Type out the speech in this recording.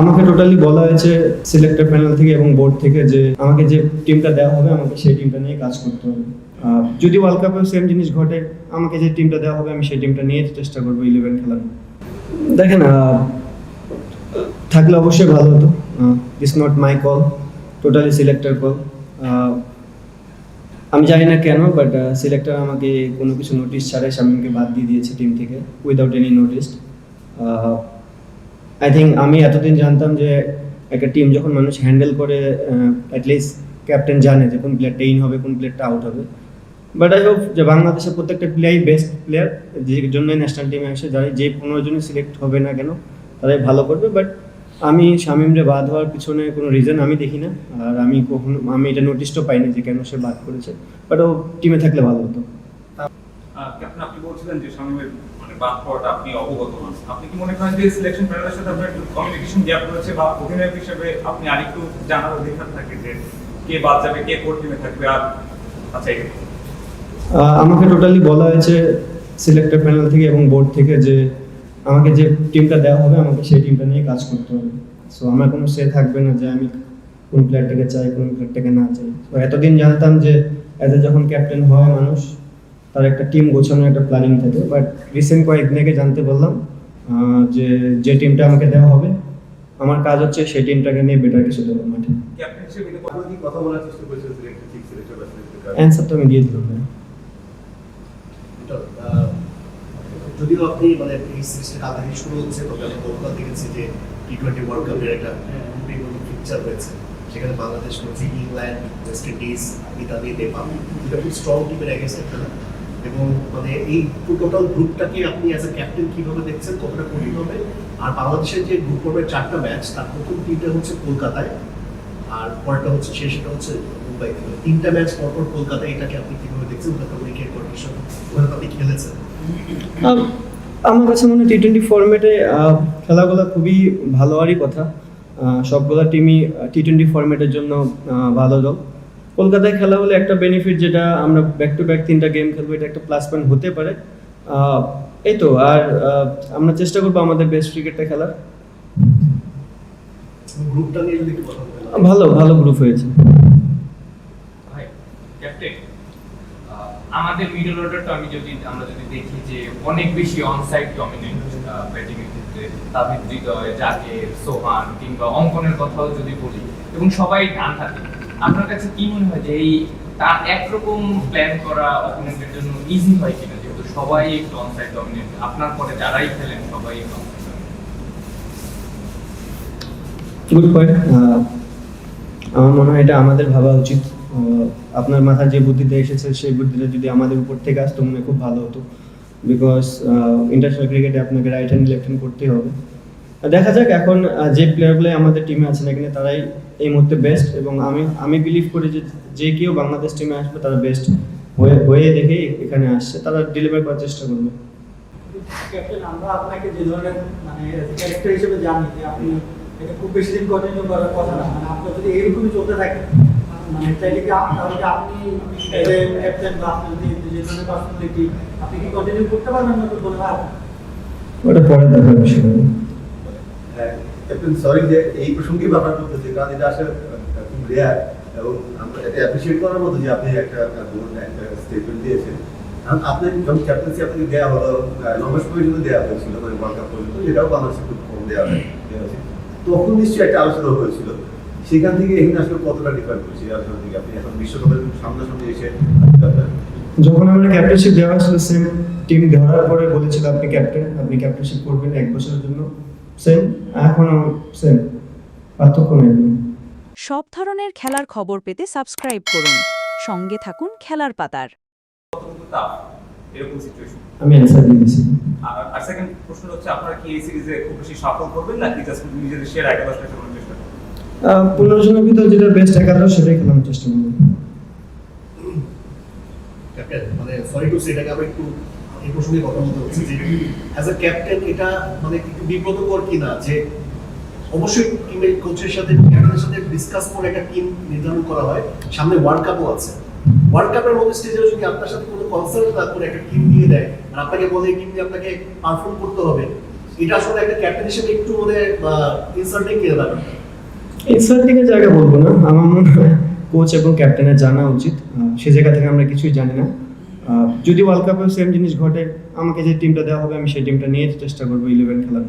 আমাকে টোটালি বলা হয়েছে সিলেক্টর প্যানেল থেকে এবং বোর্ড থেকে যে আমাকে যে টিমটা দেওয়া হবে, আমাকে সেই টিমটা নিয়ে কাজ করতে হবে। যদি ওয়ার্ল্ড কাপেও সেম জিনিস ঘটে, আমাকে যে টিমটা দেওয়া হবে, আমি সেই টিমটা নিয়ে চেষ্টা করব ইলেভেন খেলার। দেখেন থাকলে অবশ্যই ভালো হতো। It's not my call totally selector call আমি জানি না কেন বাট সিলেক্টর আমাকে কোনো কিছু নোটিশ ছাড়াই শামিমকে বাদ দিয়ে দিয়েছে টিম থেকে without any notice I think আমি এতদিন জানতাম যে একটা টিম যখন মানুষ হ্যান্ডেল করে অ্যাটলিস্ট ক্যাপ্টেন জানে যে কোন প্লেয়ারটা ইন হবে, কোন প্লেয়ারটা আউট হবে। বাট আই হোপ যে বাংলাদেশের প্রত্যেকটা প্লেয়ারই বেস্ট প্লেয়ার যে জন্যই ন্যাশনাল টিমে আসে, যারা যে পনেরো জনই সিলেক্ট হবে না কেন, তারাই ভালো করবে। বাট আমি শামিমরে বাদ হওয়ার পিছনে কোনো রিজন আমি দেখি না। আর আমি কখনো, আমি এটা নোটিশও পাইনি যে কেন সে বাদ করেছে বাট ও টিমে থাকলে ভালো হতো। আপনি বলছিলেন যে শামীমের বাদ পড়াটা আপনি অবগত নন আপনি কি মনে করেন যে সিলেকশন প্যানেলের সাথে আপনার একটু কমিউনিকেশন গ্যাপ রয়েছে বা অধিনায়ক হিসেবে আপনি আরেকটু জানার অধিকার থাকে যে কে বাদ যাবে, কে কোর টিমে থাকবে আর আচ্ছা আমাকে টোটালি বলা হয়েছে সিলেক্টর প্যানেল থেকে এবং বোর্ড থেকে যে আমাকে যে টিমটা দেওয়া হবে, আমাকে সেই টিমটা নিয়ে কাজ করতে হবে। সো আমার কোনো সে থাকবে না যে আমি কোন প্লেয়ারটাকে চাই, কোন প্লেয়ারটাকে না চাই। তো এতদিন জানতাম যে এতে যখন ক্যাপ্টেন হয় মানুষ তার একটা টিম গোছানোর একটা প্ল্যানিং থাকে। বাট রিসেন্ট কয়েকদিন আগে জানতে পারলাম আহ, যে যে টিমটা আমাকে দেওয়া হবে আমার কাজ হচ্ছে সেই টিমটাকে নিয়ে বেটার কিছু দেবো মাঠে। অ্যান্সারটা আমি দিয়ে দিলাম। যদিও আপনি মানে এই সিরিজটা আগে শুরু হচ্ছে তবে আমি গতকাল দেখেছি যে টি টোয়েন্টি ওয়ার্ল্ড কাপের একটা পিকচার হয়েছে সেখানে Bangladesh England West Indies Italy Nepal খুব স্ট্রং টিমের খেলা। এবং মানে এই টোটাল গ্রুপটাকে আপনি অ্যাজ এ ক্যাপ্টেন কীভাবে দেখছেন, কতটা কঠিন হবে? আর বাংলাদেশের যে গ্রুপ পর্বের চারটা ম্যাচ তার প্রথম তিনটা হচ্ছে কলকাতায়, আর পরেরটা হচ্ছে শেষটা হচ্ছে মুম্বাই তিনটা ম্যাচ পরপর কলকাতায়, এটাকে আপনি কীভাবে দেখছেন? ওখানে উইকেট কন্ডিশন ওখানে আপনি খেলেছেন। আমার কাছে মনে হয় টি টোয়েন্টি ফর্মেটে খেলাগুলো খুবই ভালো হওয়ারই কথা। সবগুলো টিমই টি টোয়েন্টি ফর্মেটের জন্য ভালো দল। কলকাতায় খেলা হলে একটা বেনিফিট যেটা আমরা ব্যাক টু ব্যাক তিনটা গেম খেলব এটা একটা প্লাস পয়েন্ট হতে পারে। এই তো আর আমরা চেষ্টা করব আমাদের বেস্ট ক্রিকেটটা খেলার। ভালো ভালো গ্রুপ হয়েছে। আমাদের মিডল অর্ডারটা আমি যদি আমরা যদি দেখি যে অনেক বেশি অনসাইড ডমিনেন্ট ব্যাটিং এর ক্ষেত্রে তাবিদ হৃদয় জাকের সোহান কিংবা অঙ্কনের কথাও যদি বলি এবং সবাই ডান হাতে। আপনার কাছে কি মনে হয় যে এই তার একরকম প্ল্যান করা অপোনেন্টের জন্য ইজি হয় কিনা? যেহেতু সবাই একটু অনসাইড আপনার পরে যারাই খেলেন, সবাই আমার মনে হয় এটা আমাদের ভাবা উচিত। আপনার মাথায় যে বুদ্ধিটা এসেছে, সেই বুদ্ধিটা যদি আমাদের উপর থেকে আসতো, মনে খুব ভালো হতো। বিকজ ইন্টারন্যাশনাল ক্রিকেটে আপনাকে রাইট হ্যান্ড লেফট হ্যান্ড করতেই হবে। দেখা যাক এখন যে প্লেয়ারগুলো আমাদের টিমে আছেন এখানে তারাই এই মুহূর্তে বেস্ট এবং আমি আমি বিলিভ করি যে যে কেউ বাংলাদেশ টিমে আসবে তারা বেস্ট হয়ে হয়ে দেখেই এখানে আসছে। তারা ডেলিভার করার চেষ্টা করবে। ক্যাপ্টেন আমরা আপনাকে যে ধরনের মানে ক্যারেক্টার হিসেবে জানি যে আপনি এটা খুব বেশি দিন কন্টিনিউ করার কথা না মানে আপনার যদি এরকমই চলতে থাকে মানে তাইলে কি তাহলে আপনি ক্যাপ্টেন বা আপনার যে যে ধরনের পার্সোনালিটি আপনি কি কন্টিনিউ করতে পারবেন না তো বলে ওটা পরে দেখার বিষয়। ক্যাপ্টেন সরি যে এই প্রসঙ্গে ব্যাপার করতেছি কারণ এটা আসলে খুব রেয়ার এবং আমরা এটা অ্যাপ্রিসিয়েট করার মতো যে আপনি একটা স্টেটমেন্ট দিয়েছেন। আপনার যখন ক্যাপ্টেন্সি আপনাকে দেওয়া হলো লম্বা জন্য দেওয়া হয়েছিল মানে ওয়ার্ল্ড কাপ পর্যন্ত বাংলাদেশে খুব কম দেওয়া হয়েছে। তখন নিশ্চয়ই একটা আলোচনা হয়েছিল। সেখান থেকে এখানে আসলে কতটা ডিফার থেকে আপনি এখন বিশ্বকাপের সামনাসামনি এসে যখন আমরা ক্যাপ্টেনশিপ দেওয়া হয়েছিল সেম টিম ধরার পরে বলেছিল আপনি ক্যাপ্টেন আপনি ক্যাপ্টেনশিপ করবেন এক বছরের জন্য। সেম এখনও সেম পার্থক্য নেই। সব ধরনের খেলার খবর পেতে সাবস্ক্রাইব করুন। সঙ্গে থাকুন খেলার পাতার। কতটুকু এরকম সিচুয়েশন আমি অ্যান্সার দিয়ে দিয়েছি আর সেকেন্ড প্রশ্ন হচ্ছে আপনারা কি এই সিরিজে খুব বেশি সফল করবেন নাকি জাস্ট নিজেদের সেরা একাদশটা খেলানোর চেষ্টা করবেন? পনেরো জনের ভিতরে যেটা বেস্ট একাদশ সেটাই খেলানোর চেষ্টা করব। ক্যাপ্টেন মানে সরি টু সে এটাকে আবার একটু এই প্রসঙ্গে কথা বলতে হচ্ছে যে অ্যাজ ক্যাপ্টেন এটা মানে একটু কিনা যে অবশ্যই টিমের কোচের সাথে ক্যাপ্টেনের সাথে ডিসকাস করে একটা টিম নির্ধারণ করা হয়। সামনে ওয়ার্ল্ড কাপও আছে। ওয়ার্ল্ড কাপের স্টেজেও যদি আপনার সাথে কোনো না করে একটা টিম দিয়ে দেয়, আর আপনাকে বলে এই আপনাকে পারফর্ম করতে হবে, এটা আসলে একটা ক্যাপ্টেন হিসেবে একটু মানে ইনসাল্টিং কিনা ব্যাপারটা ইনসাল্টিংয়ের জায়গা বলব না। আমার মনে হয় কোচ এবং ক্যাপ্টেনের জানা উচিত। সে জায়গা থেকে আমরা কিছুই জানি না। যদি ওয়ার্ল্ড কাপেও সেম জিনিস ঘটে, আমাকে যে টিমটা দেওয়া হবে, আমি সেই টিমটা নিয়ে চেষ্টা করব ইলেভেন খেলার